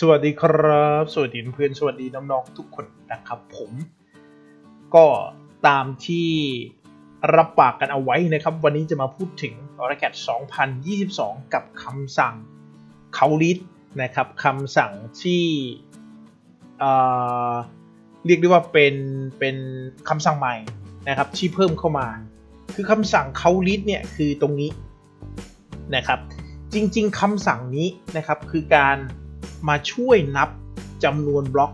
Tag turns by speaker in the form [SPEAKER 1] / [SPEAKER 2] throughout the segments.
[SPEAKER 1] สวัสดีครับ สวัสดีเพื่อนสวัสดีน้องๆทุกคนนะครับผม ก็ตามที่รับปากกันเอาไว้นะครับ วันนี้จะมาพูดถึง o r a c a t 2022 กับคำสั่งเขาลิดนะครับคำสั่งที่เเรียกได้ว่าเป็นเป็นคำสั่งใหม่นะครับที่เพิ่มเข้ามา คือคำสั่งเขาลิดเนี่ยคือตรงนี้นะครับ จริง ๆคำสั่งนี้นะครับคือการ มาช่วยนับจำนวนบล็อก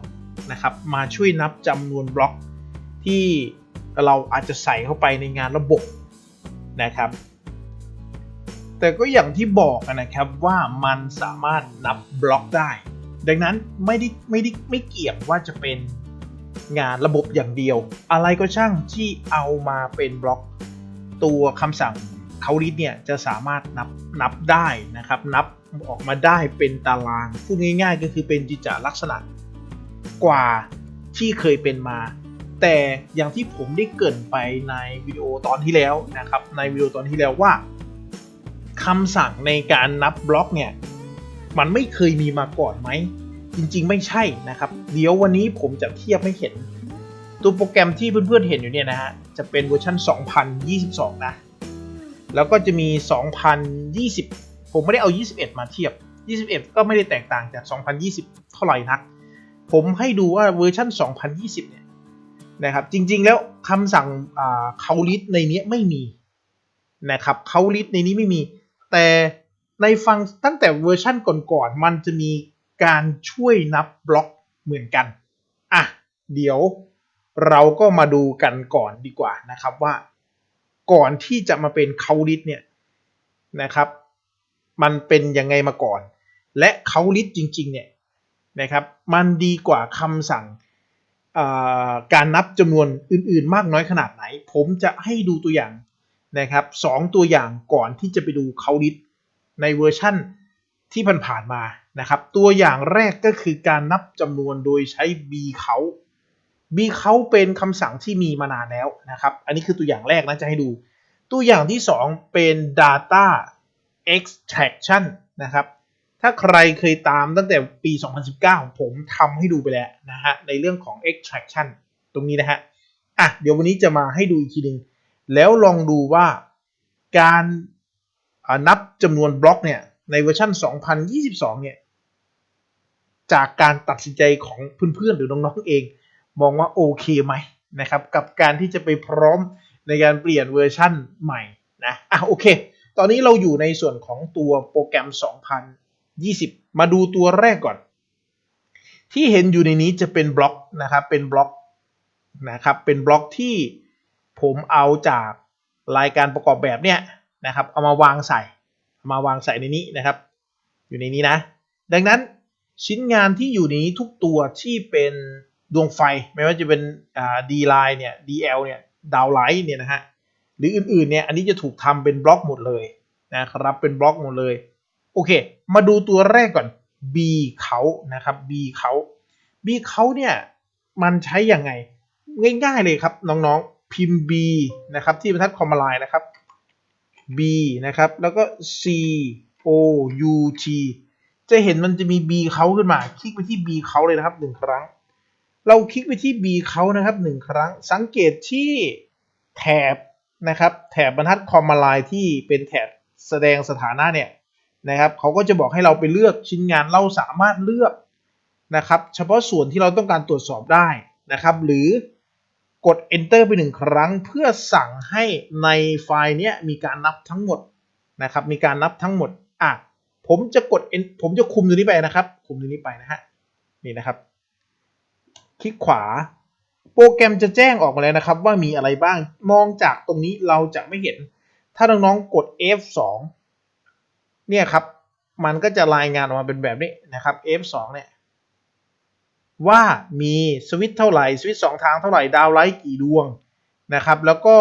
[SPEAKER 1] นะครับ มาช่วยนับจำนวนบล็อกที่เราอาจจะใส่เข้าไปในงานระบบนะครับ แต่ก็อย่างที่บอกนะครับว่ามันสามารถนับบล็อกได้ ดังนั้นไม่ได้ไม่ได้ไม่เกี่ยงว่าจะเป็นงานระบบอย่างเดียว อะไรก็ช่างที่เอามาเป็นบล็อก ตัวคำสั่ง เขาลิดเนี่ยจะสามารถนับนับได้นะครับ นับออกมาได้เป็นตารางพูดง่ายๆ ก็คือเป็นจิจาลักษณะกว่าที่เคยเป็นมา แต่อย่างที่ผมได้เกินไปในวิดีโอตอนที่แล้วนะครับในวิดีโอตอนที่แล้วว่าคำสั่งในการนับบล็อกเนี่ยมันไม่เคยมีมาก่อนไหม จริงๆไม่ใช่นะครับ เดี๋ยววันนี้ผมจะเทียบให้เห็น ตัวโปรแกรมที่เพื่อนๆเห็นอยู่เนี่ยนะฮะจะเป็นเวอร์ชัน2022 นะ แล้วก็จะมี 2020 ผมไม่ได้เอา 21 มาเทียบ 21 ก็ไม่ได้แตกต่างจาก 2020 เท่าไหร่นัก ผมให้ดูว่าเวอร์ชัน2020 เนี่ยนะครับ จริงๆ แล้วคำสั่งเขาลิสในนี้ไม่มีนะครับเขาลิสในนี้ไม่มี แต่ในฟังตั้งแต่เวอร์ชันก่อนๆ มันจะมีการช่วยนับบล็อกเหมือนกัน อะ เดี๋ยวเราก็มาดูกันก่อนดีกว่านะครับว่า ก่อนที่จะมาเป็นเขาลิสเนี่ยนะครับ มันเป็นยังไงมาก่อน และเขาลิสจริงๆเนี่ยนะครับ มันดีกว่าคำสั่งการนับจำนวนอื่นๆ มากน้อยขนาดไหน ผมจะให้ดูตัวอย่างนะครับสองตัวอย่างก่อนที่จะไปดูเขาลิสในเวอร์ชั่นที่ผ่านๆมานะครับ ตัวอย่างแรกก็คือการนับจำนวนโดยใช้ b เขา b เขาเป็นคำสั่งที่มีมานานแล้วนะครับ อันนี้คือตัวอย่างแรกนะจะให้ดู ตัวอย่างที่ 2 เป็น data extraction นะครับ ถ้าใครเคยตามตั้งแต่ปี 2019 ผมทำให้ดูไปแล้วนะฮะ ในเรื่องของ extraction ตรงนี้นะฮะ อะ เดี๋ยววันนี้จะมาให้ดูอีกทีนึงแล้วลองดูว่าการนับจำนวนบล็อกเนี่ย ในเวอร์ชัน2022 เนี่ย จากการตัดสินใจของเพื่อนๆ หรือน้องๆ เอง มองว่าโอเคไหมนะครับกับการที่จะไปพร้อมในการเปลี่ยนเวอร์ชั่นใหม่นะอะโอเค ตอนนี้เราอยู่ในส่วนของตัวโปรแกรม 2020 มาดูตัวแรกก่อน ที่เห็นอยู่ในนี้จะเป็นบล็อกนะครับเป็นบล็อกนะครับเป็นบล็อกที่ผมเอาจากรายการประกอบแบบเนี่ยนะครับเอามาวางใส่ามาวางใส่ในนี้นะครับ อยู่ในนี้นะ ดังนั้นชิ้นงานที่อยู่ในนี้ทุกตัวที่เป็น ดวงไฟไม่ว่าจะเป็นอ่า D line เนี่ย DL เนี่ยดาวไลท์เนี่ยนะฮะหรืออื่นๆเนี่ยอันนี้จะถูกทำเป็นบล็อกหมดเลยนะครับเป็นบล็อกหมดเลย โอเค มาดูตัวแรกก่อน B เขานะครับ B เขา B เขาเนี่ยมันใช้ยังไง ง่ายๆเลยครับน้องๆพิมพ์ B นะครับที่บรรทัดคอมมาไลน์นะครับ B นะครับแล้วก็ C O U T จะเห็นมันจะมี B เขาขึ้นมา คลิกไปที่ B เขาเลยนะครับหนึ่งครั้ง เราคลิกไปที่ B เขานะครับหนึ่งครั้งสังเกตที่แถบนะครับแถบบรรทัดคอมมาไลน์ที่เป็นแถบแสดงสถานะเนี่ยนะครับเขาก็จะบอกให้เราไปเลือกชิ้นงานเราสามารถเลือกนะครับเฉพาะส่วนที่เราต้องการตรวจสอบได้นะครับ หรือกด enter ไปหนึ่งครั้ง เพื่อสั่งให้ในไฟล์นี้มีการนับทั้งหมดนะครับ มีการนับทั้งหมดอะผมจะกด ผมจะคุมตัวนี้ไปนะครับ คุมตัวนี้ไปนะฮะนี่นะครับ คลิกขวา โปรแกรมจะแจ้งออกมาแล้วนะครับ ว่ามีอะไรบ้างมองจากตรงนี้เราจะไม่เห็น ถ้าน้องๆกด F2 เนี่ยครับ มันก็จะรายงานออกมาเป็นแบบนี้นะครับ F2 เนี่ยว่ามีสวิตช์เท่าไหร่สวิตช์สองทางเท่าไหร่ดาวไลท์กี่ดวงนะครับ แล้วก็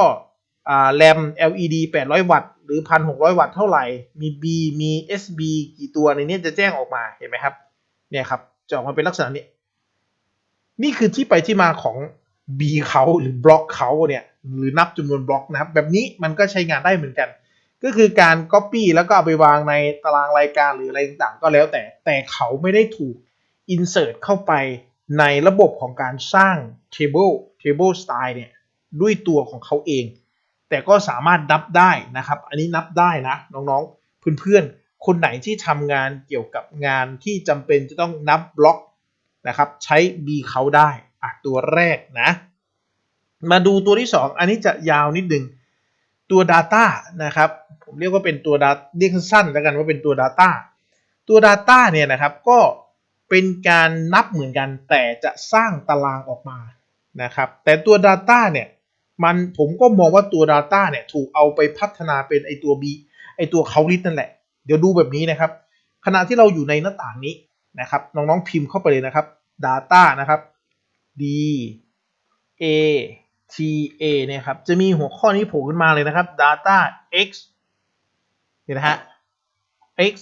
[SPEAKER 1] แรม LED 800 วัตต์หรือ 1,600 วัตต์เท่าไหร่ มี B มี SB กี่ตัวในนี้จะแจ้งออกมาเห็นไหมครับ เนี่ยครับ จะออกมาเป็นลักษณะนี้ นี่คือที่ไปที่มาของ B เขาหรือบล็อกเขาเนี่ยหรือนับจำนวนบล็อกนะครับ แบบนี้มันก็ใช้งานได้เหมือนกัน ก็คือการ Copy แล้วก็เอาไปวางในตารางรายการหรืออะไรต่างๆ ก็แล้วแต่แต่เขาไม่ได้ถูก insert เข้าไปในระบบของการสร้าง table table style เนี่ยด้วยตัวของเขาเอง แต่ก็สามารถนับได้นะครับ อันนี้นับได้นะน้องๆเพื่อนๆคนไหนที่ทำงานเกี่ยวกับงานที่จำเป็นจะต้องนับบล็อก นะครับใช้ b เขาได้อะตัวแรกนะ มาดูตัวที่ 2 อันนี้จะยาวนิดนึงตัว Data นะครับผมเรียกว่าเป็นตัว Data เรียกสั้นๆแล้วกันว่าเป็นตัว Data ตัว Data เนี่ยนะครับก็เป็นการนับเหมือนกันแต่จะสร้างตารางออกมานะครับแต่ตัว Data เนี่ยมันผมก็มองว่าตัว Data เนี่ยถูกเอาไปพัฒนาเป็นไอตัว B ไอตัวเขาลิสนั่นแหละ เดี๋ยวดูแบบนี้นะครับ ขณะที่เราอยู่ในหน้าต่างนี้ นะครับน้องๆพิมพ์เข้าไปเลยนะครับ Data นะครับ D A T A เนี่ยครับจะมีหัวข้อนี้โผล่ขึ้นมาเลยนะครับ Data X นี่นะฮะ x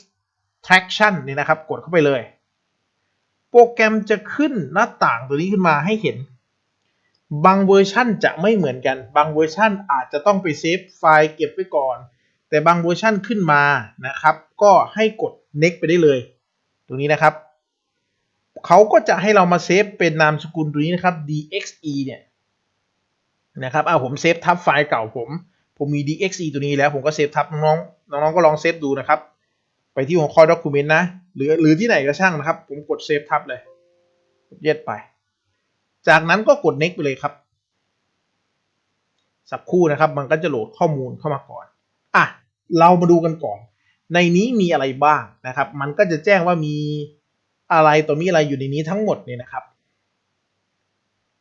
[SPEAKER 1] traction เนี่ยนะครับ กดเข้าไปเลย โปรแกรมจะขึ้นหน้าต่างตัวนี้ขึ้นมาให้เห็น บางเวอร์ชันจะไม่เหมือนกัน บางเวอร์ชันอาจจะต้องไปเซฟไฟล์เก็บไว้ก่อน แต่บางเวอร์ชันขึ้นมานะครับ ก็ให้กด next ไปได้เลย ตรงนี้นะครับ เขาก็จะให้เรามาเซฟเป็นนามสกุลตัวนี้นะครับ dxe เนี่ยนะครับเอาผมเซฟทับไฟล์เก่าผม ผมมี dxe ตัวนี้แล้วผมก็เซฟทับน้องๆน้องๆก็ลองเซฟดูนะครับ ไปที่หัวข้อ document นะ หรือหรือที่ไหนก็ช่างนะครับ ผมกดเซฟทับเลยเย็ดไป จากนั้นก็กด next ไปเลยครับ สักครู่นะครับ มันก็จะโหลดข้อมูลเข้ามาก่อนอะเรามาดูกันก่อน ในนี้มีอะไรบ้างนะครับ มันก็จะแจ้งว่ามี อะไรต่อมีอะไรอยู่ในนี้ทั้งหมดเนี่ยนะครับ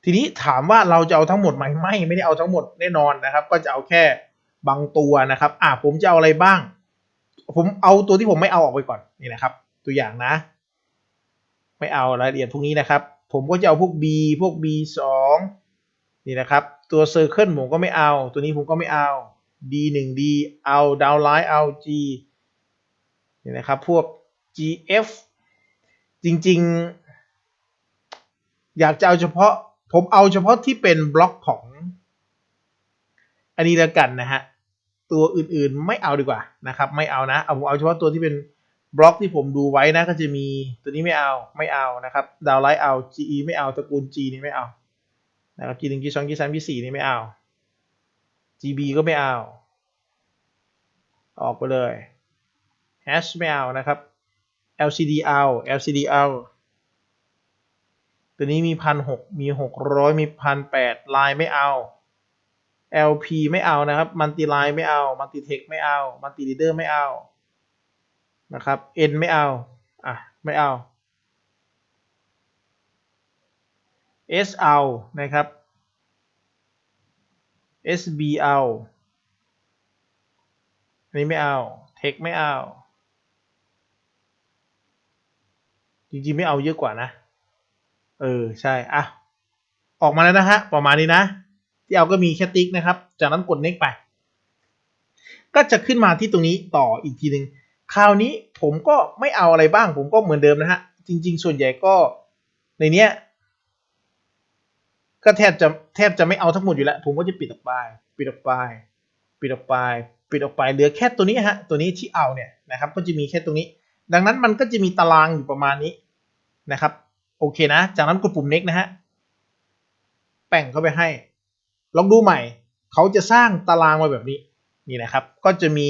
[SPEAKER 1] ทีนี้ถามว่าเราจะเอาทั้งหมดไหมไม่ไม่ได้เอาทั้งหมดแน่นอนนะครับ ก็จะเอาแค่บางตัวนะครับ อะผมจะเอาอะไรบ้าง ผมเอาตัวที่ผมไม่เอาออกไปก่อนนี่นะครับ ตัวอย่างนะ ไม่เอารายละเอียดพวกนี้นะครับ ผมก็จะเอาพวก B พวก B 2 นี่นะครับ ตัว Circle ผมก็ไม่เอา ตัวนี้ผมก็ไม่เอา D 1 D เอา Downline เอา G นี่นะครับ พวก GF จริง ๆ อยากจะเอาเฉพาะ ผมเอาเฉพาะที่เป็นบล็อกของ อันนี้แล้วกันนะฮะ ตัวอื่นๆไม่เอาดีกว่านะครับ ไม่เอานะ เอาผมเอาเฉพาะตัวที่เป็นบล็อกที่ผมดูไว้นะก็จะมีตัวนี้ไม่เอาไม่เอานะครับดาวไลท์เอา GE ไม่เอาตระกูล G นี่ไม่เอานะครับ G 1 G 2 G 3 G 4นี่ไม่เอา GB ก็ไม่เอา ออกไปเลย hash ไม่เอานะครับ LCD เอา LCD เอาตัวนี้มีพันหกมีหกร้อยมีพันแปดลายไม่เอา LP ไม่เอานะครับมัลติไลน์ไม่เอามัลติเทคไม่เอามัลติลีเดอร์ไม่เอานะครับ N ไม่เอาอะไม่เอา S เอานะครับ SB เอาอันนี้ไม่เอา Tech ไม่เอา จริงๆไม่เอาเยอะกว่านะ เออใช่อะออกมาแล้วนะฮะประมาณนี้นะ ที่เอาก็มีแค่ติ๊กนะครับ จากนั้นกด next ไป ก็จะขึ้นมาที่ตรงนี้ต่ออีกทีหนึ่งคราวนี้ผมก็ไม่เอาอะไรบ้าง ผมก็เหมือนเดิมนะฮะ จริง ๆ ส่วนใหญ่ก็ในเนี้ยก็แทบจะแทบจะไม่เอาทั้งหมดอยู่แล้ว ผมก็จะปิดออกไป ปิดออกไป ปิดออกไป ปิดออกไป เหลือแค่ตัวนี้ฮะ ตัวนี้ที่เอาเนี่ยนะครับ ก็จะมีแค่ตรงนี้ ดังนั้นมันก็จะมีตารางอยู่ประมาณนี้นะครับ โอเคนะ จากนั้นกดปุ่ม next นะฮะแป่งเข้าไปให้ ลองดูใหม่ เขาจะสร้างตารางมาแบบนี้นี่นะครับ ก็จะมี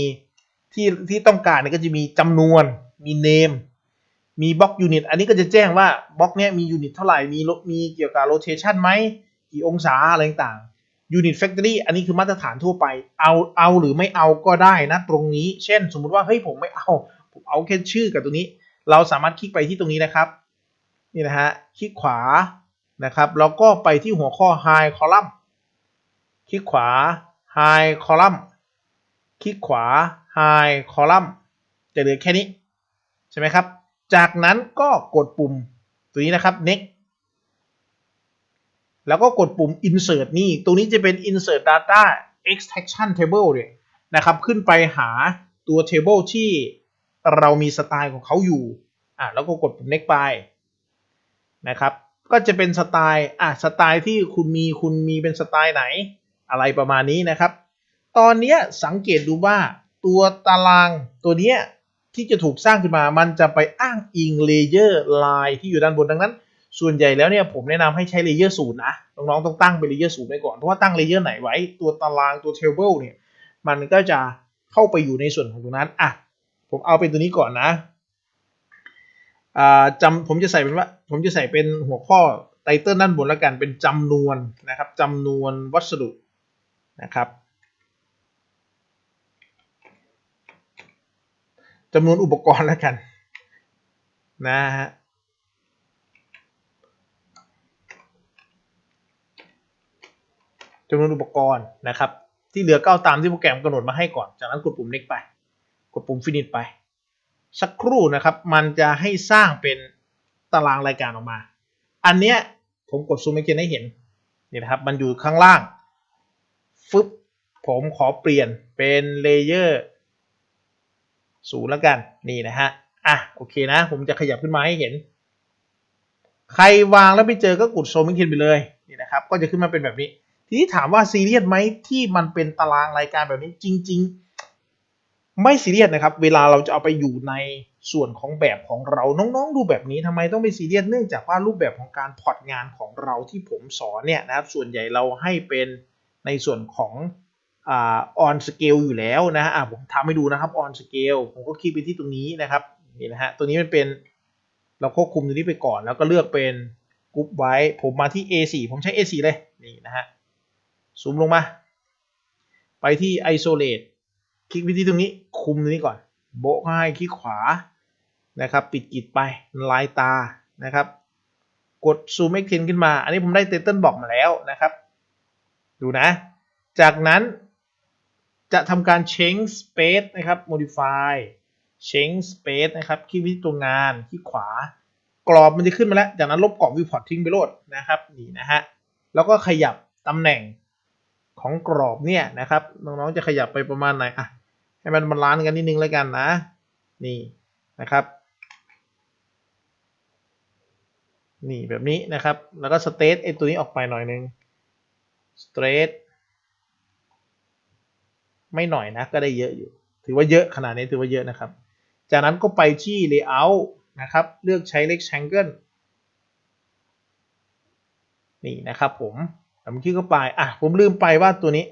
[SPEAKER 1] ที่ที่ต้องการเนี่ยก็จะมีจำนวนมี name มีบล็อกยูนิตอันนี้ก็จะแจ้งว่าบล็อกเนี้ยมียูนิตเท่าไหร่ มีมีเกี่ยวกับโรเทชันไหมกี่องศาอะไรต่างๆยูนิตแฟคทอรี่อันนี้คือมาตรฐานทั่วไป เอาเอาหรือไม่เอาก็ได้นะตรงนี้ เช่น สมมุติว่าเฮ้ยผมไม่เอา เอาแค่ชื่อกับตัวนี้ เราสามารถคลิกไปที่ตรงนี้นะครับนี่นะฮะคลิกขวานะครับแล้วก็ไปที่หัวข้อ High Column คลิกขวา High Column คลิกขวา High Column จะเหลือแค่นี้ ใช่ไหมครับ จากนั้นก็กดปุ่มตัวนี้นะครับ next แล้วก็กดปุ่ม insert นี่ ตรงนี้จะเป็น insert data extraction table เนี่ยนะครับ ขึ้นไปหาตัว table ที่ เรามีสไตล์ของเขาอยู่อะแล้วก็กดปุ่ม next ไปนะครับ ก็จะเป็นสไตล์อะสไตล์ที่คุณมีคุณมีเป็นสไตล์ไหน อะไรประมาณนี้นะครับ ตอนนี้สังเกตดูว่าตัวตารางตัวเนี้ยที่จะถูกสร้างขึ้นมา มันจะไปอ้างอิงเลเยอร์ลายที่อยู่ด้านบนดังนั้น ส่วนใหญ่แล้วเนี่ยผมแนะนำให้ใช้เลเยอร์ศูนย์นะ น้องๆต้องตั้งเป็นเลเยอร์ศูนย์ไว้ก่อน เพราะว่าตั้งเลเยอร์ไหนไว้ ตัวตารางตัวเทเบิลเนี่ย มันก็จะเข้าไปอยู่ในส่วนของตรงนั้น อะ ผมเอาเป็นตัวนี้ก่อนนะอ่าจำผมจะใส่เป็นว่า ผมจะใส่เป็นหัวข้อไตเติลด้านบนแล้วกันเป็นจำนวนนะครับจำนวนวัสดุนะครับจำนวนอุปกรณ์แล้วกันนะฮะจำนวนอุปกรณ์นะครับ ที่เหลือก็เอาตามที่โปรแกรมกำหนดมาให้ก่อน จากนั้นกดปุ่ม next ไป กดปุ่ม finish ไป สักครู่นะครับ มันจะให้สร้างเป็นตารางรายการออกมา อันเนี้ยผมกดซูมให้เกนให้เห็นนี่นะครับ มันอยู่ข้างล่างฟึบผมขอเปลี่ยนเป็นเลเยอร์ศูนย์แล้วกันนี่นะฮะอะโอเคนะ ผมจะขยับขึ้นมาให้เห็น ใครวางแล้วไม่เจอก็กดโซมิงเคนไปเลยนี่นะครับ ก็จะขึ้นมาเป็นแบบนี้ ทีนี้ถามว่าซีเรียสไหมที่มันเป็นตารางรายการแบบนี้จริง ๆ ไม่ซีเรียสนะครับ เวลาเราจะเอาไปอยู่ในส่วนของแบบของเรา น้องๆ ดูแบบนี้ทำไมต้องไปซีเรียส เนื่องจากว่ารูปแบบของการพอร์ตงานของเราที่ผมสอนเนี่ยนะครับ ส่วนใหญ่เราให้เป็นในส่วนของอ่า on scale อยู่แล้วนะฮะผมทำให้ดูนะครับ on scale ผมก็คลิกไปที่ตรงนี้นะครับนี่นะฮะตัวนี้มันเป็นเราควบคุมตัวนี้ไปก่อน แล้วก็เลือกเป็นกรุ๊ปไว้ ผมมาที่ A4 ผมใช้ A4 เลยนี่นะฮะซูมลงมา ไปที่ isolate คลิกไปที่ตรงนี้คุมตรงนี้ก่อน โบะให้คลิกขวานะครับ ปิดกิจไปลายตานะครับ กด zoom x 10ขึ้นมา อันนี้ผมได้ title บอกมาแล้วนะครับ ดูนะ จากนั้นจะทำการ change space นะครับ modify change space นะครับ คลิกไปที่ตัวงานคลิกขวากรอบมันจะขึ้นมาแล้ว จากนั้นลบกรอบ viewport ทิ้งไปโลดนะครับนี่นะฮะ แล้วก็ขยับตำแหน่งของกรอบเนี่ยนะครับ น้องๆจะขยับไปประมาณไหนอะ ให้มันบาลานซ์กันนิดนึงแล้วกันนะ นี่นะครับ นี่แบบนี้นะครับ แล้วก็สเตทไอตัวนี้ออกไปหน่อยนึงสเตทไม่หน่อยนะก็ได้เยอะอยู่ ถือว่าเยอะขนาดนี้ถือว่าเยอะนะครับ จากนั้นก็ไปที่ layout นะครับ เลือกใช้ rectangle นี่นะครับผมผมคลิกเข้าไป อะ ผมลืมไปว่าตัวนี้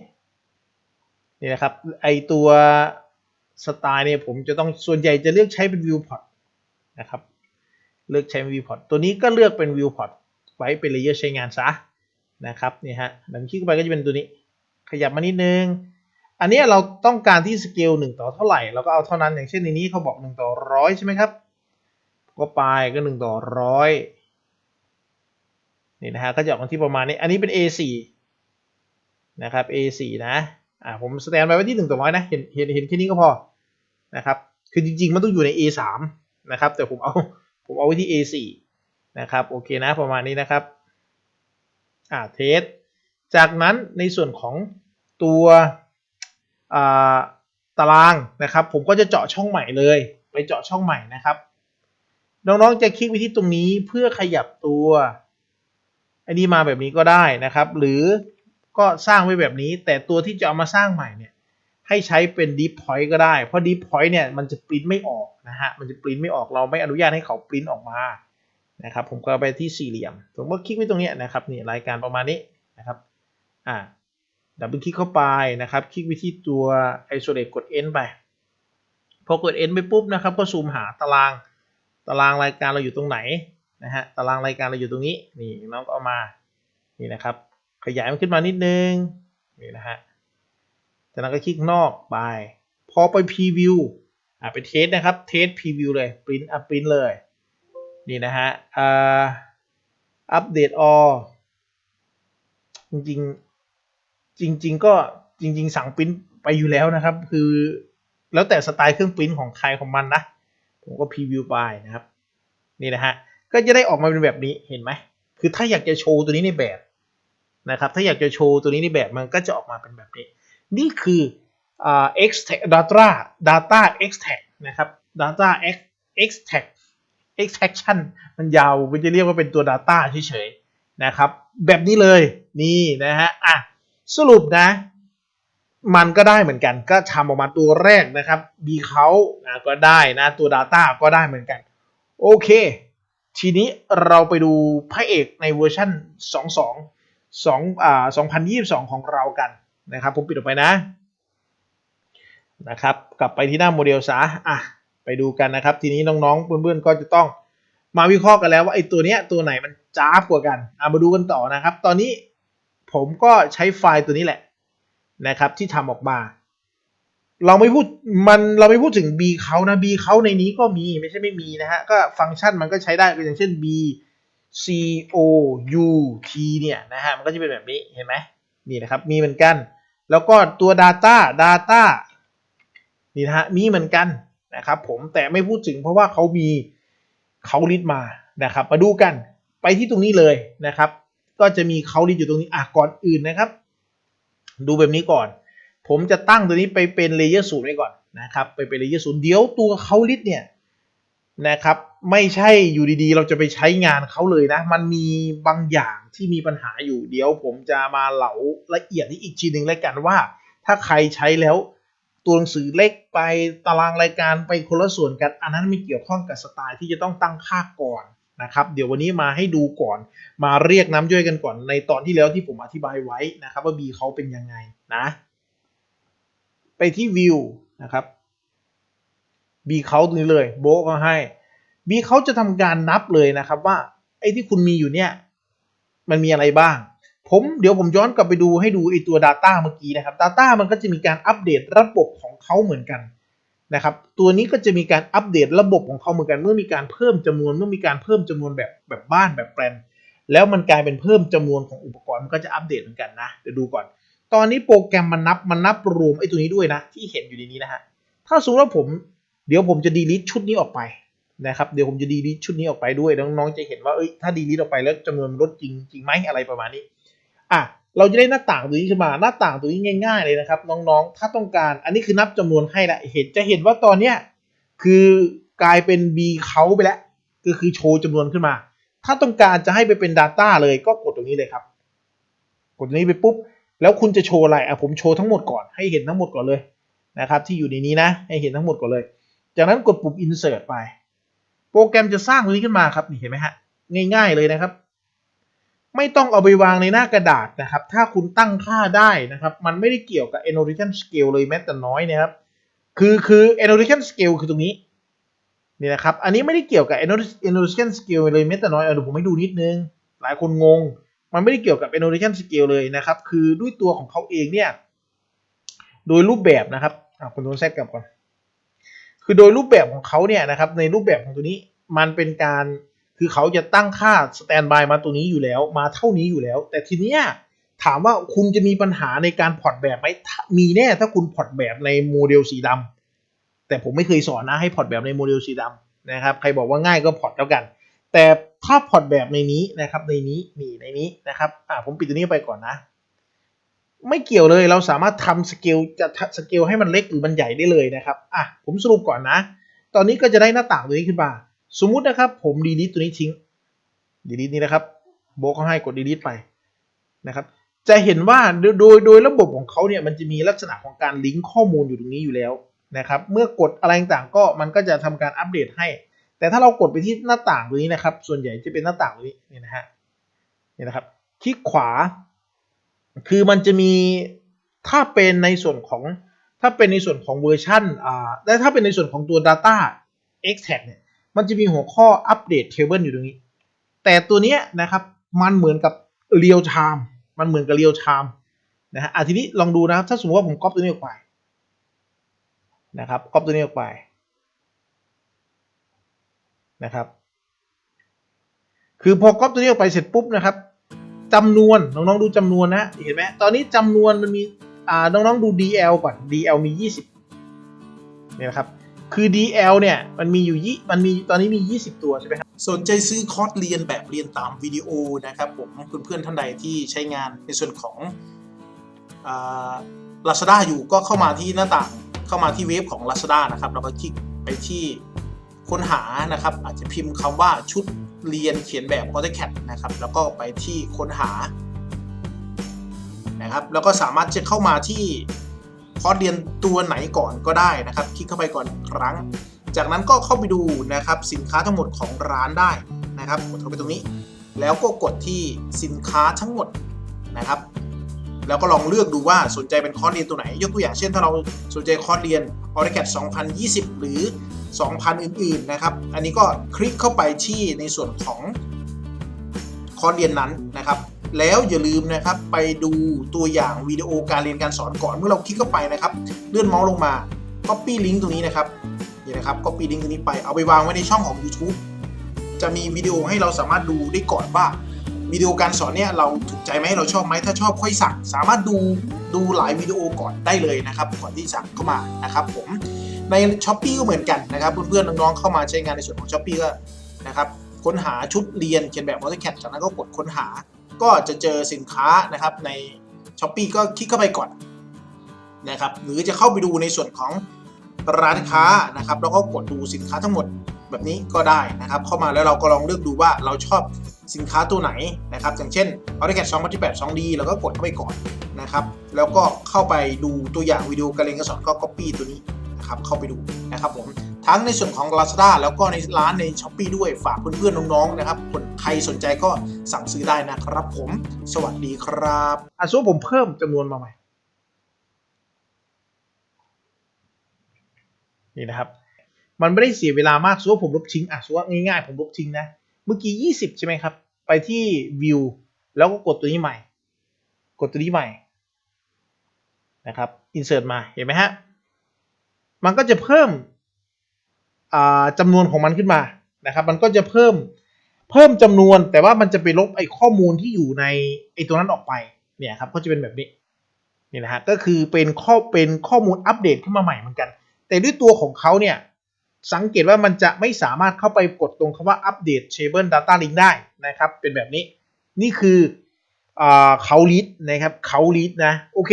[SPEAKER 1] นี่นะครับ ไอตัว สไตล์เนี่ยผมจะต้องส่วนใหญ่จะเลือกใช้เป็น viewport นะครับ เลือกใช้ viewport ตัวนี้ก็เลือกเป็น viewport ไว้เป็น layer ใช้งานซะนะครับนี่ฮะหลังคลิกเข้าไปก็จะเป็นตัวนี้ ขยับมานิดนึง อันนี้เราต้องการที่สเกลหนึ่งต่อเท่าไหร่เราก็เอาเท่านั้นอย่างเช่นในนี้เขาบอกหนึ่งต่อร้อยใช่ไหมครับ ก็ไปก็หนึ่งต่อร้อยนี่นะฮะก็จะออกมาที่ประมาณนี้ อันนี้เป็น A4 นะครับ A4 นะ อ่าผมสแตนไปไว้ที่1ต่อร้อยนะเห็นเห็นเห็นแค่นี้ก็พอนะครับคือจริง ๆ มันต้องอยู่ใน A3 นะครับแต่ผมเอาผมเอาไว้ที่ A4 นะครับโอเคนะประมาณนี้นะครับอ่าเทสจากนั้นในส่วนของตัวอ่าตารางนะครับผมก็จะเจาะช่องใหม่เลยไปเจาะช่องใหม่นะครับน้องๆจะคลิกไปที่ตรงนี้เพื่อขยับตัวไอ้นี่มาแบบนี้ก็ได้นะครับ หรือ ก็สร้างไว้แบบนี้ แต่ตัวที่จะเอามาสร้างใหม่เนี่ยให้ใช้เป็น deep point ก็ได้ เพราะ deep point เนี่ยมันจะปริ้นไม่ออกนะฮะ มันจะปริ้นไม่ออก เราไม่อนุญาตให้เขาปริ้นออกมา นะครับ ผมก็ไปที่สี่เหลี่ยม ผมก็คลิกไว้ตรงนี้นะครับ นี่รายการประมาณนี้นะครับ อ่า ดับเบิลคลิกเข้าไปนะครับ คลิกไปที่ตัว isolate กด n ไป พอกด n ไปปุ๊บนะครับ ก็ซูมหาตาราง ตารางรายการเราอยู่ตรงไหนนะฮะ ตารางรายการเราอยู่ตรงนี้ นี่น้องก็เอามา นี่นะครับ ขยายมันขึ้นมานิดนึงนี่นะฮะจากนั้นก็คลิกนอกไป พอไปพรีวิวอ่าไปเทสนะครับเทสพรีวิวเลยปริ้นอัพปริ้นเลยนี่นะฮะอ่าอัปเดตออจริงๆจริงก็จริง ๆ สั่งปริ้นไปอยู่แล้วนะครับ คือแล้วแต่สไตล์เครื่องปริ้นของใครของมันนะ ผมก็พรีวิวไปนะครับ นี่นะฮะ ก็จะได้ออกมาเป็นแบบนี้เห็นไหม คือถ้าอยากจะโชว์ตัวนี้ในแบบ นะครับ ถ้าอยากจะโชว์ตัวนี้ในแบบมันก็จะออกมาเป็นแบบนี้ นี่คืออ่า extract data data extract นะครับ data extract extraction มันยาวมันจะเรียกว่าเป็นตัว data เฉยๆนะครับ แบบนี้เลยนี่นะฮะอะสรุปนะ มันก็ได้เหมือนกันก็ทำออกมาตัวแรกนะครับ b เขานะก็ได้นะตัว Data ก็ได้เหมือนกัน โอเค ทีนี้เราไปดูพระเอกในเวอร์ชัน22 2อ่า2022 ของเรากันนะครับผมปิดออกไปนะนะครับกลับไปที่หน้าโมเดลซะอะไปดูกันนะครับ ทีนี้น้องๆเพื่อนๆก็จะต้องมาวิเคราะห์กันแล้วว่าไอ้ตัวเนี้ยตัวไหนมันจ้าบกว่ากันอะมาดูกันต่อนะครับ ตอนนี้ผมก็ใช้ไฟล์ตัวนี้แหละนะครับ ที่ทำออกมา เราไม่พูดมันเราไม่พูดถึง B เขานะ B เขาในนี้ก็มีไม่ใช่ไม่มีนะฮะก็ฟังก์ชันมันก็ใช้ได้ก็อย่างเช่น B C O U T เนี่ยนะฮะมันก็จะเป็นแบบนี้เห็นไหมนี่นะครับมีเหมือนกัน แล้วก็ตัว Data Data นี่นะฮะมีเหมือนกันนะครับผมแต่ไม่พูดถึงเพราะว่าเขามีเขาลิสต์มานะครับมาดูกันไปที่ตรงนี้เลยนะครับ ก็จะมีเขาลิสต์อยู่ตรงนี้อะก่อนอื่นนะครับ ดูแบบนี้ก่อน ผมจะตั้งตัวนี้ไปเป็นเลเยอร์ศูนย์ไว้ก่อนนะครับไปเป็นเลเยอร์ศูนย์เดี๋ยวตัวเขาลิสต์เนี่ย นะครับ ไม่ใช่อยู่ดีๆ เราจะไปใช้งานเขาเลยนะ มันมีบางอย่างที่มีปัญหาอยู่เดี๋ยวผมจะมาเหลาละเอียดนี้อีกทีหนึ่งแล้วกันว่า ถ้าใครใช้แล้วตัวหนังสือเล็กไปตารางรายการไปคนละส่วนกัน อันนั้นไม่เกี่ยวข้องกับสไตล์ที่จะต้องตั้งค่าก่อนนะครับเดี๋ยววันนี้มาให้ดูก่อนมาเรียกน้ำย่อยกันก่อนในตอนที่แล้วที่ผมอธิบายไว้นะครับว่า B เขาเป็นยังไงนะ ไปที่วิวนะครับ B เขาตรงนี้เลยโบก็ให้ B เขาจะทำการนับเลยนะครับว่าไอ้ที่คุณมีอยู่เนี่ย มันมีอะไรบ้าง ผมเดี๋ยวผมย้อนกลับไปดูให้ดูไอ้ตัว Data เมื่อกี้นะครับ Data มันก็จะมีการอัปเดตระบบของเขาเหมือนกันนะครับตัวนี้ก็จะมีการอัปเดตระบบของเขาเหมือนกัน เมื่อมีการเพิ่มจำนวนเมื่อมีการเพิ่มจำนวนแบบแบบบ้านแบบแปลนแล้วมันกลายเป็นเพิ่มจำนวนของอุปกรณ์มันก็จะอัปเดตเหมือนกันนะเดี๋ยวดูก่อน ตอนนี้โปรแกรมมันนับมันนับรวมไอ้ตัวนี้ด้วยนะที่เห็นอยู่ในนี้นะฮะถ้าสมมติว่าผม เดี๋ยวผมจะดีลิทชุดนี้ออกไปนะครับ เดี๋ยวผมจะดีลิทชุดนี้ออกไปด้วยน้องๆจะเห็นว่าเอ้ยถ้าดีลิทออกไปแล้วจำนวนลดจริงจริงไหมอะไรประมาณนี้อะเราจะได้หน้าต่างตัวนี้ขึ้นมาหน้าต่างตัวนี้ง่าย ๆเลยนะครับ น้องๆ ถ้าต้องการอันนี้คือนับจำนวนให้ละเห็นจะเห็นว่าตอนเนี้ยคือกลายเป็น B เขาไปแล้วก็คือโชว์จำนวนขึ้นมา ถ้าต้องการจะให้ไปเป็น Data เลยก็กดตรงนี้เลยครับ กดตรงนี้ไปปุ๊บ แล้วคุณจะโชว์อะไรอะผมโชว์ทั้งหมดก่อนให้เห็นทั้งหมดก่อนเลยนะครับ ที่อยู่ในนี้นะ ให้เห็นทั้งหมดก่อนเลย จากนั้นกดปุ่ม insert ไป โปรแกรมจะสร้างตรงนี้ขึ้นมาครับนี่เห็นไหมฮะง่าย ๆ เลยนะครับ ไม่ต้องเอาไปวางในหน้ากระดาษนะครับ ถ้าคุณตั้งค่าได้นะครับ มันไม่ได้เกี่ยวกับ annotation scale เลยแม้แต่น้อยนะครับ คือคือ annotation scale คือตรงนี้นี่นะครับ อันนี้ไม่ได้เกี่ยวกับ annotation scale เลยแม้แต่น้อยเดี๋ยวผมให้ดูนิดนึง หลายคนงง มันไม่ได้เกี่ยวกับ annotation scale เลยนะครับ คือด้วยตัวของเขาเองเนี่ย โดยรูปแบบนะครับอะคุณโดนแซกกลับก่อน คือโดยรูปแบบของเขาเนี่ยนะครับในรูปแบบของตัวนี้มันเป็นการคือเขาจะตั้งค่าสแตนบายมาตัวนี้อยู่แล้ว มาเท่านี้อยู่แล้ว แต่ทีเนี้ยถามว่าคุณจะมีปัญหาในการพอร์ตแบบไหมมีแน่ถ้าคุณพอร์ตแบบในโมเดลสีดำแต่ผมไม่เคยสอนนะให้พอร์ตแบบในโมเดลสีดำนะครับใครบอกว่าง่ายก็พอร์ตแล้วกัน แต่ถ้าพอร์ตแบบในนี้นะครับในนี้นี่ในนี้นะครับอ่าผมปิดตัวนี้ไปก่อนนะ ไม่เกี่ยวเลยเราสามารถทำสเกลจะสเกลให้มันเล็กหรือมันใหญ่ได้เลยนะครับอะผมสรุปก่อนนะ ตอนนี้ก็จะได้หน้าต่างตัวนี้ขึ้นมา สมมุตินะครับ ผมดีลิทตัวนี้ทิ้งดีลิทนี้นะครับโบกเขาให้กดดีลิทไปนะครับจะเห็นว่าโดยโดยระบบของเขาเนี่ยมันจะมีลักษณะของการลิงก์ข้อมูลอยู่ตรงนี้อยู่แล้วนะครับเมื่อกดอะไรต่างก็มันก็จะทำการอัปเดตให้ แต่ถ้าเรากดไปที่หน้าต่างตัวนี้นะครับ ส่วนใหญ่จะเป็นหน้าต่างตัวนี้นี่นะฮะนี่นะครับคลิกขวา คือมันจะมีถ้าเป็นในส่วนของถ้าเป็นในส่วนของเวอร์ชันอ่าและถ้าเป็นในส่วนของตัว Data Extract เนี่ยมันจะมีหัวข้ออัปเดตเทเบิลอยู่ตรงนี้ แต่ตัวเนี้ยนะครับมันเหมือนกับเรียลไทม์มันเหมือนกับเรียลไทม์นะฮะอะทีนี้ลองดูนะครับ ถ้าสมมติว่าผมก๊อปตัวนี้ออกไปนะครับก๊อปตัวนี้ออกไปนะครับ คือพอก๊อปตัวนี้ออกไปเสร็จปุ๊บนะครับ จำนวนน้องๆดูจำนวนนะเห็นไหมตอนนี้จำนวนมันมีอ่าน้องๆดู DL ก่อน DL มี 20เนี่ยนะครับคือ DL เนี่ยมันมีอยู่ยี่มันมีตอนนี้มี 20 ตัวใช่ไหมครับสนใจซื้อคอร์สเรียนแบบเรียนตามวิดีโอนะครับผมเพื่อนๆท่านใดที่ใช้งานในส่วนของอ่า Lazada อยู่ก็เข้ามาที่หน้าต่างเข้ามาที่เว็บของ Lazada นะครับแล้วก็คลิกไปที่ค้นหานะครับ อาจจะพิมพ์คำว่าชุด เรียนเขียนแบบ AutoCAD นะครับ แล้วก็ไปที่ค้นหานะครับ แล้วก็สามารถจะเข้ามาที่
[SPEAKER 2] คอร์สเรียนตัวไหนก่อนก็ได้นะครับ คลิกเข้าไปก่อนครั้ง จากนั้นก็เข้าไปดูนะครับสินค้าทั้งหมดของร้านได้นะครับกดเข้าไปตรงนี้ แล้วก็กดที่สินค้าทั้งหมดนะครับ แล้วก็ลองเลือกดูว่าสนใจเป็นคอร์สเรียนตัวไหน ยกตัวอย่างเช่นถ้าเราสนใจคอร์สเรียน o r a c a d 2020 หรือ 2,000 อื่นๆนะครับ อันนี้ก็คลิกเข้าไปที่ในส่วนของคอร์สเรียนนั้นนะครับ แล้วอย่าลืมนะครับไปดูตัวอย่างวิดีโอการเรียนการสอนก่อนเมื่อเราคลิกเข้าไปนะครับ เลื่อนเมาส์ลงมา Copy ลิงก์ตรงนี้นะครับนี่นะครับ Copy ลิงก์ตรงนี้ไปเอาไปวางไว้ในช่องของ YouTube จะมีวิดีโอให้เราสามารถดูได้ก่อนว่า วิดีโอการสอนเนี่ยเราถูกใจไหมเราชอบไหมถ้าชอบค่อยสั่ง สามารถดูดูหลายวิดีโอก่อนได้เลยนะครับก่อนที่สั่งเข้ามานะครับผมใน s h อ p e e ก็เหมือนกันนะครับเพื่อนๆน้องๆเข้ามาใช้งานในส่วนของ s h อ p e e ก็นะครับค้นหาชุดเรียนเขียนแบบ AutoCAD จากนั้นก็กดค้นหา ก็จะเจอสินค้านะครับใน s h อ p e e ก็คลิกเข้าไปก่อนนะครับหรือจะเข้าไปดูในส่วนของร้านค้านะครับแล้วก็กดดูสินค้าทั้งหมดแบบนี้ก็ได้นะครับ เข้ามาแล้วเราก็ลองเลือกดูว่าเราชอบ สินค้าตัวไหนนะครับ อย่างเช่น AutoCAD 2018 2D เราก็กดเข้าไปก่อนนะครับ แล้วก็เข้าไปดูตัวอย่างวิดีโอการเรียนการสอนก็ Copy ตัวนี้นะครับ เข้าไปดูนะครับผม ทั้งในส่วนของ Lazada แล้วก็ในร้านใน s h อ p e e ด้วย ฝากเพื่อนๆน้องๆนะครับ คนใครสนใจก็สั่งซื้อได้นะครับผม สวัสดีครับ
[SPEAKER 1] อะส่วนผมเพิ่มจำนวนมาใหม่ นี่นะครับ มันไม่ได้เสียเวลามากส่วผมลบทิ้งอะส่วง่ายๆ ผมลบทิ้งนะ เมื่อกี้ 20 ใช่ไหมครับ ไปที่ view แล้วก็กดตัวนี้ใหม่ กดตัวนี้ใหม่นะครับ insert มา เห็นไหมฮะ มันก็จะเพิ่มอ่าจำนวนของมันขึ้นมานะครับ มันก็จะเพิ่มเพิ่มจำนวนแต่ว่ามันจะไปลบไอ้ข้อมูลที่อยู่ในไอ้ตัวนั้นออกไปเนี่ยครับก็จะเป็นแบบนี้นี่นะฮะก็คือเป็นข้อเป็นข้อมูลอัปเดตขึ้นมาใหม่เหมือนกัน แต่ด้วยตัวของเขาเนี่ย สังเกตว่ามันจะไม่สามารถเข้าไปกดตรงคำว่าอัปเดต Table Data Link ได้นะครับ เป็นแบบนี้ นี่คือเขาลิดนะครับเขาลิดนะ โอเค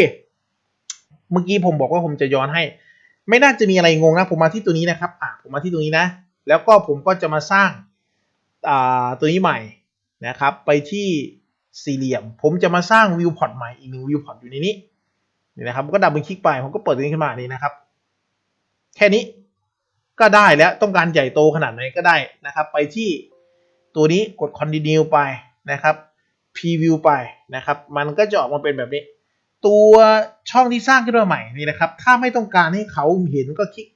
[SPEAKER 1] เมื่อกี้ผมบอกว่าผมจะย้อนให้ ไม่น่าจะมีอะไรงงนะ ผมมาที่ตัวนี้นะครับอ่าผมมาที่ตรงนี้นะ แล้วก็ผมก็จะมาสร้างตัวนี้ใหม่นะครับ ไปที่สี่เหลี่ยม ผมจะมาสร้างวิวพอร์ตใหม่อีกหนึ่งวิวพอร์ตอยู่ในนี้นี่นะครับก็ดับเบิลคลิกไป ผมก็เปิดตัวนี้ขึ้นมานี่นะครับ แค่นี้ ก็ได้แล้วต้องการใหญ่โตขนาดไหนก็ได้นะครับ ไปที่ตัวนี้กด continue ไปนะครับ preview ไปนะครับ มันก็จะออกมาเป็นแบบนี้ ตัวช่องที่สร้างขึ้นมาใหม่นี่นะครับ ถ้าไม่ต้องการให้เขาเห็นก็คลิก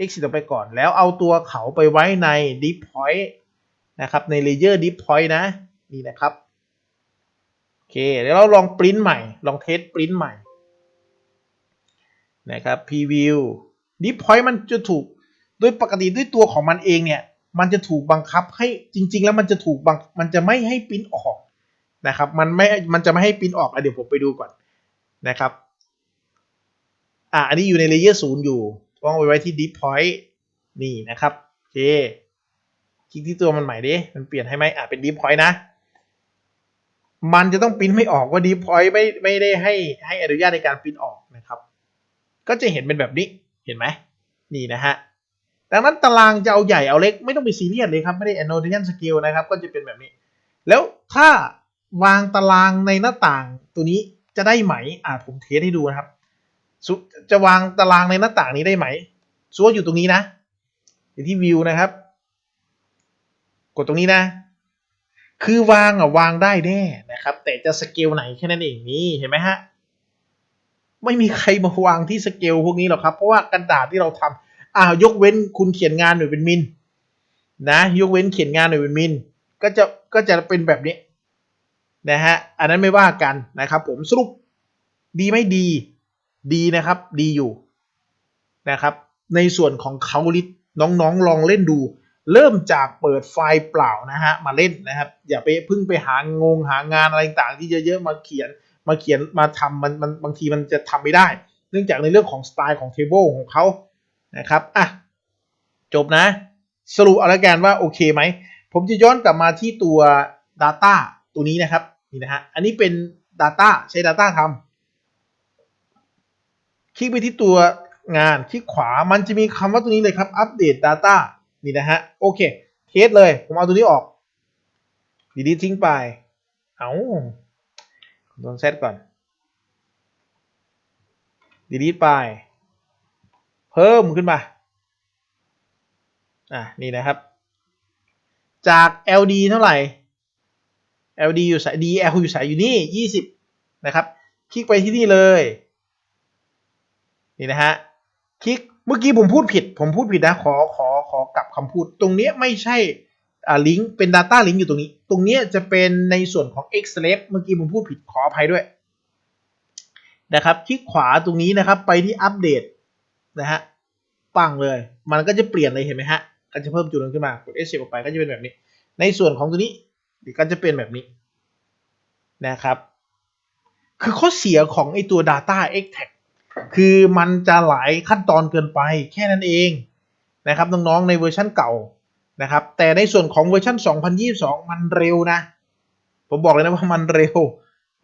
[SPEAKER 1] exit ออกไปก่อน แล้วเอาตัวเขาไปไว้ใน deep point นะครับ ใน layer deep point นะ นี่นะครับ โอเคแล้วเราลองปริ้นใหม่ ลองเทสปริ้นใหม่นะครับ preview deep point มันจะถูก โดยปกติด้วยตัวของมันเองเนี่ย มันจะถูกบังคับให้จริง ๆ แล้วมันจะถูกบังมันจะไม่ให้ปิ้นออกนะครับ มันไม่ มันจะไม่ให้ปิ้นออกอเดี๋ยวผมไปดูก่อนนะครับ อะอันนี้อยู่ในเลเยอร์ศูนย์อยู่ต้องไปไว้ที่ deep point นี่นะครับโอเคคลิกที่ตัวมันใหม่ดิ มันเปลี่ยนให้ไหมอะเป็น deep point นะ มันจะต้องปิ้นไม่ออกว่า deep point ไม่ไม่ได้ให้ให้อนุญาตในการปิ้นออกนะครับ ก็จะเห็นเป็นแบบนี้ เห็นไหมนี่นะฮะ ดังนั้นตารางจะเอาใหญ่เอาเล็กไม่ต้องไปซีเรียสเลยครับ ไม่ได้ annotation scale นะครับ ก็จะเป็นแบบนี้ แล้วถ้าวางตารางในหน้าต่างตัวนี้จะได้ไหมอ่าผมเทสให้ดูนะครับ จะวางตารางในหน้าต่างนี้ได้ไหมซัวอยู่ตรงนี้นะอยู่ที่ view นะครับ กดตรงนี้นะ คือวางอะวางได้แน่นะครับ แต่จะสเกลไหนแค่นั้นเองนี่เห็นไหมฮะไม่มีใครมาวางที่สเกลพวกนี้หรอกครับ เพราะว่ากระดาษที่เราทำ อ่ายกเว้นคุณเขียนงานหน่วยเป็นมิลนะยกเว้นเขียนงานหน่วยเป็นมิลก็จะก็จะเป็นแบบนี้นะฮะอันนั้นไม่ว่ากันนะครับ ผมสรุปดีไม่ดีดีนะครับ ดีอยู่นะครับ ในส่วนของเขาลิสน้องๆลองเล่นดู เริ่มจากเปิดไฟล์เปล่านะฮะมาเล่นนะครับ อย่าไปพึ่งไปหางงหางานอะไรต่างๆที่เยอะๆมาเขียนมาเขียนมาทำมันมันบางทีมันจะทำไม่ได้ เนื่องจากในเรื่องของสไตล์ของเทเบิลของเขา นะครับอะจบนะ สรุปเอาละกันว่าโอเคไหม ผมจะย้อนกลับมาที่ตัว Data ตัวนี้นะครับนี่นะฮะอันนี้เป็น Data ใช้ Data ทำคลิกไปที่ตัวงานคลิกขวามันจะมีคำว่าตัวนี้เลยครับ Update Data นี่นะฮะโอเคเทสเลย ผมเอาตัวนี้ออกดีดีทิ้งไป เอาโดนเซตก่อน delete ไป เพิ่มขึ้นมา อะ นี่นะครับ จาก LD เท่าไหร่ LD อยู่สาย DL อยู่สายอยู่นี่ 20 นะครับ คลิกไปที่นี่เลย นี่นะฮะ คลิก เมื่อกี้ผมพูดผิด ผมพูดผิดนะ ขอ ขอ ขอกลับคำพูด ตรงเนี้ยไม่ใช่ อ่า ลิงก์ เป็น Data Link อยู่ตรงนี้ ตรงเนี้ยจะเป็นในส่วนของ Xlab เมื่อกี้ผมพูดผิด ขออภัยด้วย นะครับ คลิกขวาตรงนี้นะครับ ไปที่อัปเดต นะฮะปังเลย มันก็จะเปลี่ยนเลยเห็นไหมฮะก็จะเพิ่มจุดนึงขึ้นมากด Escape ออกไปก็จะเป็นแบบนี้ ในส่วนของตัวนี้ก็จะเป็นแบบนี้นะครับ คือข้อเสียของไอตัว Data Extract คือมันจะหลายขั้นตอนเกินไปแค่นั้นเองนะครับน้องๆในเวอร์ชันเก่านะครับ แต่ในส่วนของเวอร์ชัน2022 มันเร็วนะ ผมบอกเลยนะว่ามันเร็ว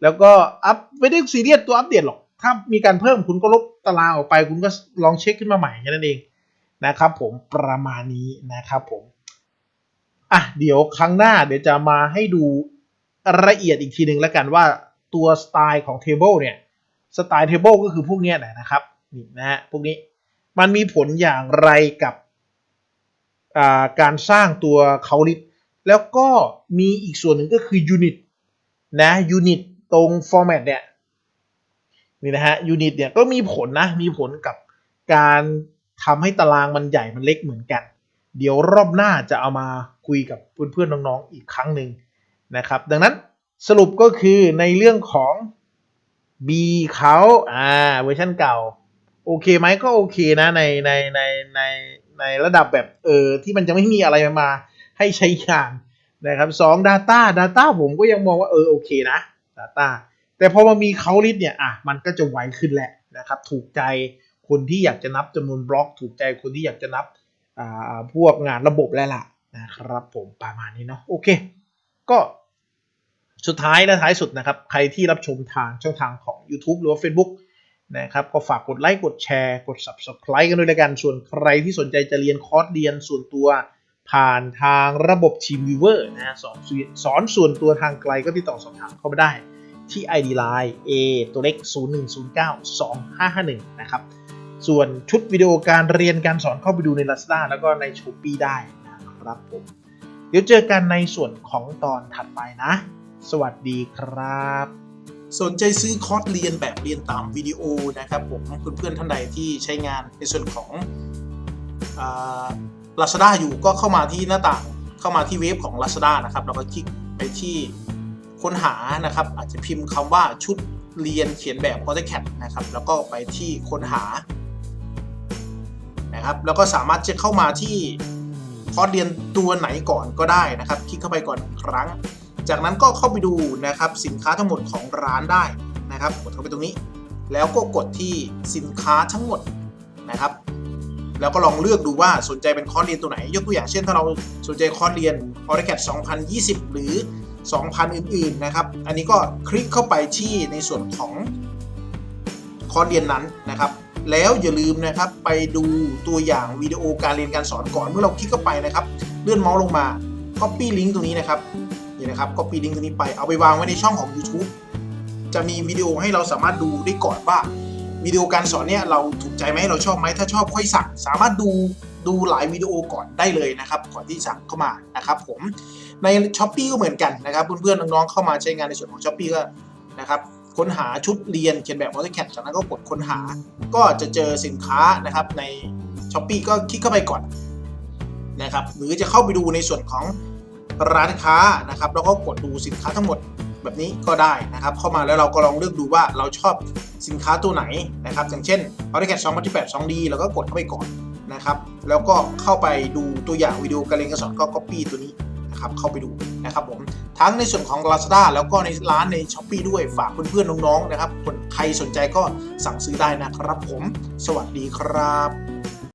[SPEAKER 1] แล้วก็อัพไม่ได้ซีเรียสตัวอัปเดตหรอก ถ้ามีการเพิ่มคุณก็ลบตารางออกไป คุณก็ลองเช็คขึ้นมาใหม่แค่นั้นเองนะครับ ผมประมาณนี้นะครับผมอะเดี๋ยวครั้งหน้าเดี๋ยวจะมาให้ดูละเอียดอีกทีหนึ่งแล้วกันว่าตัวสไตล์ของ Table เนี่ยสไตล์ Table ก็คือพวกนี้ยนะครับนี่นะฮะพวกนี้มันมีผลอย่างไรกับาการสร้างตัวเขาลิ t แล้วก็มีอีกส่วนหนึ่งก็คือ Unit นะ Unit ตตรง Format เนี่ย นี่นะฮะ Unit เนี่ยก็มีผลนะ มีผลกับการทำให้ตารางมันใหญ่มันเล็กเหมือนกัน เดี๋ยวรอบหน้าจะเอามาคุยกับเพื่อนๆน้องๆอีกครั้งหนึ่งนะครับ ดังนั้นสรุปก็คือในเรื่องของ B เขาอ่าเวอร์ชันเก่า โอเคไหมก็โอเคนะในในในในในระดับแบบเออที่มันจะไม่มีอะไรมาให้ใช้งานนะครับสอง Data Data ผมก็ยังมองว่าเออโอเคนะ Data แต่พอมามีเขาลิสเนี่ยอะมันก็จะไวขึ้นแหละนะครับ ถูกใจคนที่อยากจะนับจำนวนบล็อก ถูกใจคนที่อยากจะนับอ่าพวกงานระบบแล้วล่ะนะครับผมประมาณนี้เนาะโอเค ก็สุดท้ายและท้ายสุดนะครับ ใครที่รับชมทางช่องทางของ YouTube หรือว่า Facebook นะครับก็ฝากกดไลค์กดแชร์กด Subscribe กันด้วยละกัน ส่วนใครที่สนใจจะเรียนคอร์สเรียนส่วนตัวผ่านทางระบบ Teamweaver นะฮะสอนสอนส่วนตัวทางไกลก็ติดต่อสอบถามเข้ามาได้ ที่ ID Line A ตัวเล็ก 01092551 นะครับ ส่วนชุดวิดีโอการเรียนการสอนเข้าไปดูใน Lazada แล้วก็ใน Shopee ได้นะครับผม เดี๋ยวเจอกันในส่วนของตอนถัดไปนะ สวัสดีครับ
[SPEAKER 2] สนใจซื้อคอร์สเรียนแบบเรียนตามวิดีโอนะครับผมเพื่อนๆท่านใดที่ใช้งานในส่วนของลาซาด้าอยู่ก็เข้ามาที่หน้าต่างเข้ามาที่เว็บของ Lazada นะครับ แล้วก็คลิกไปที่ ค้นหานะครับ อาจจะพิมพ์คำว่าชุดเรียนเขียนแบบ AutoCAD นะครับ แล้วก็ไปที่ค้นหานะครับ แล้วก็สามารถจะเข้ามาที่คอร์สเรียนตัวไหนก่อนก็ได้นะครับ คลิกเข้าไปก่อนหนึ่งครั้ง จากนั้นก็เข้าไปดูนะครับสินค้าทั้งหมดของร้านได้นะครับ กดเข้าไปตรงนี้ แล้วก็กดที่สินค้าทั้งหมดนะครับ แล้วก็ลองเลือกดูว่าสนใจเป็นคอร์สเรียนตัวไหน ยกตัวอย่างเช่นถ้าเราสนใจคอร์สเรียน AutoCAD 2020 หรือ 2,000 อื่นๆนะครับ อันนี้ก็คลิกเข้าไปที่ในส่วนของคอร์สเรียนนั้นนะครับ แล้วอย่าลืมนะครับไปดูตัวอย่างวิดีโอการเรียนการสอนก่อนเมื่อเราคลิกเข้าไปนะครับ เลื่อนเมาส์ลงมา Copy ลิงก์ตรงนี้นะครับนี่นะครับ Copy ลิงก์ตรงนี้ไปเอาไปวางไว้ในช่องของ YouTube จะมีวิดีโอให้เราสามารถดูได้ก่อนว่าวิดีโอการสอนเนี่ยเราถูกใจไหมเราชอบไหมถ้าชอบค่อยสั่ง สามารถดูดูหลายวิดีโอก่อนได้เลยนะครับ ก่อนที่สั่งเข้ามานะครับผม ใน s h อ p e e ก็เหมือนกันนะครับเพื่อนๆน้องๆเข้ามาใช้งานในส่วนของ s h อ p e e ก็นะครับค้นหาชุดเรียนเขียนแบบ AutoCAD จากนั้นก็กดค้นหา ก็จะเจอสินค้านะครับใน s h อ p e e ก็คลิกเข้าไปก่อนนะครับหรือจะเข้าไปดูในส่วนของร้านค้านะครับแล้วก็กดดูสินค้าทั้งหมดแบบนี้ก็ได้นะครับเข้ามาแล้วเราก็ลองเลือกดูว่าเราชอบสินค้าตัวไหนนะครับอย่างเช่น AutoCAD 2018 2D เราก็กดเข้าไปก่อนนะครับแล้วก็เข้าไปดูตัวอย่างวิดีโอการเรียนการสอนก็ Copy ตัวนี้ นะครับเข้าไปดูนะครับผมทั้งในส่วนของ Lazada แล้วก็ในร้านใน s h อ p e e ด้วยฝากเพื่อนๆน้องๆนะครับคนใครสนใจก็สั่งซื้อได้นะครับผม สวัสดีครับ